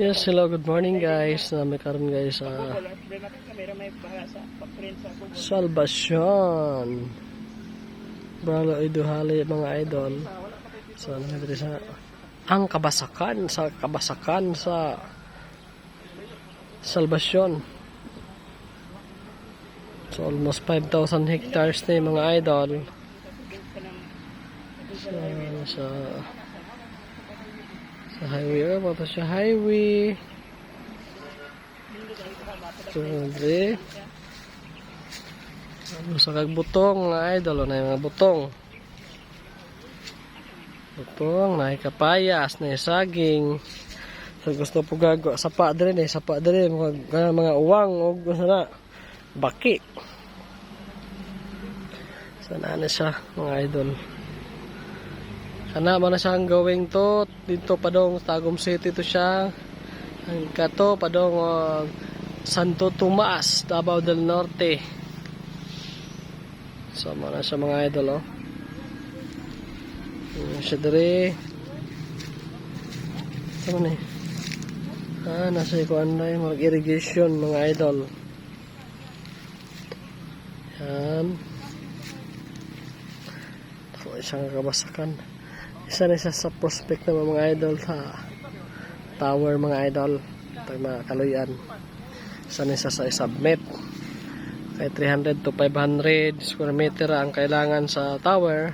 Yes, hello, good morning guys. Nami karon guys sa may Google. Salvation. Bralo iduhali mga idol. So, ano dito sa ang kabasakan sa kabasakan sa Salvation. So almost 5,000 hectares na mga idol. So, sa sa highway or pa siya highway. Andre. Ano sa kagbutong mga idol, na yung mga butong. Butong, na kapayas, na saging. So gusto po gago, sapa din eh, sapa din mga, ganang mga uwang, o gusto na, baki. So na siya, mga idol. Kana man na siya ang gawing to, dito pa dong Tagum City to siya. Ang kato pa dong uh, Santo Tomas, Davao del Norte. So, mana siya mga idol, oh. Ayan siya dere. Ito man eh. Ah, nasa ikuan na yung irrigation, mga idol. Yan. Ito, isang kabasakan. Isa na isa sa prospect ng mga idol sa tower, mga idol. Ito yung mga kaluyan. Isa na isa sa submit kay 300 to 500 square meter ang kailangan sa tower.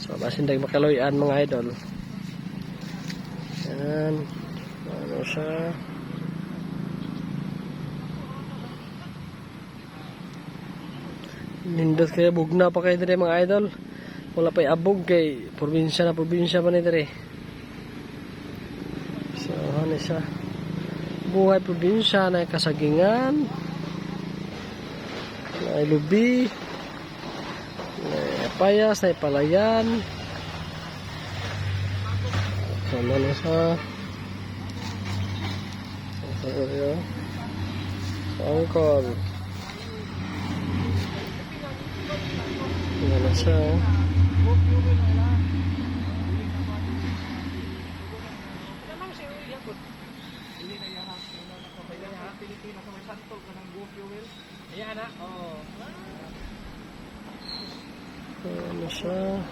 So basin dag makaluyan mga idol. Yan. Ano siya? Nindot kaya bugna pa kayo dire mga idol wala pa abog kay probinsya na probinsya pa ni dire so ano siya? Buhay probinsya na kasagingan. Na lubi. Na payas na palayan. Sama na sa sa area sa angkol yan na siya Ayan na, oh. yan na siya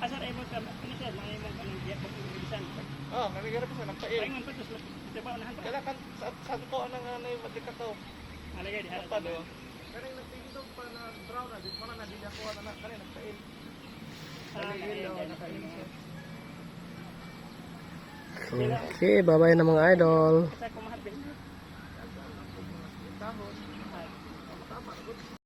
Asar ay mo ka, ano siya, mga imong kanang diya pag bilisan. Oh, pa sa nagpail. Paingon pa tus, diba unahan pa. Kailangan sa sa ko anang anay madika to. Di Pa do. Kaning nagtingdog pa na brown na di man na di ako na kaning nagpail. okay bye bye na mga idol Sa kumahat din.